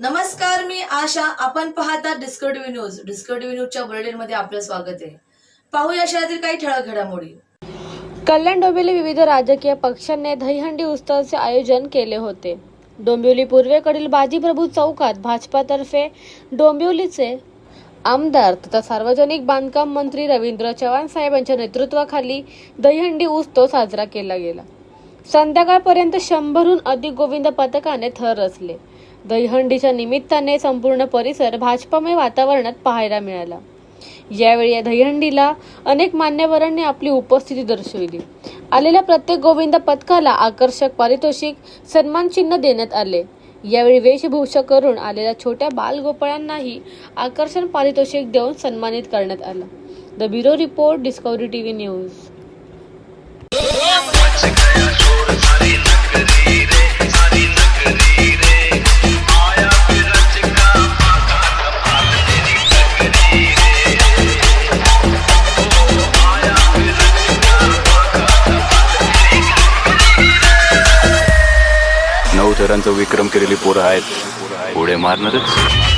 नमस्कार मी आशा. आपण पाहता डिस्कवरी न्यूज. डिस्कवरी न्यूजच्या बुलेटिनमध्ये आपलं स्वागत आहे. पाहूया शहरातील काही ठळक घडामोडी. कल्याण डोंबिवली विविध राजकीय पक्षांनी दहीहंडी उत्सवाचे आयोजन केले होते. डोंबिवली पूर्वेकडील बाजीप्रभू चौकात भाजपातर्फे डोंबिवलीचे आमदार तथा सार्वजनिक बांधकाम मंत्री रवींद्र चव्हाण साहेबांच्या नेतृत्वाखाली दहीहंडी उत्सव साजरा केला गेला. संध्याकाळपर्यंत शंभरहून अधिक गोविंद पथकाने थर रचले. दहीहंडीच्या निमित्ताने संपूर्ण परिसर भाजपामय वातावरणात पाहायला मिळाला. यावेळी या दहीहंडीला अनेक मान्यवरांनी आपली उपस्थिती दर्शविली. आलेल्या प्रत्येक गोविंद पथकाला आकर्षक पारितोषिक सन्मान चिन्ह देण्यात आले. यावेळी वेशभूषा करून आलेल्या छोट्या बालगोपाळांनाही आकर्षण पारितोषिक देऊन सन्मानित करण्यात आलं. The bureau report Discovery TV news. नऊ विक्रम केलेली पोरं आहेत. पुढे मारणारच.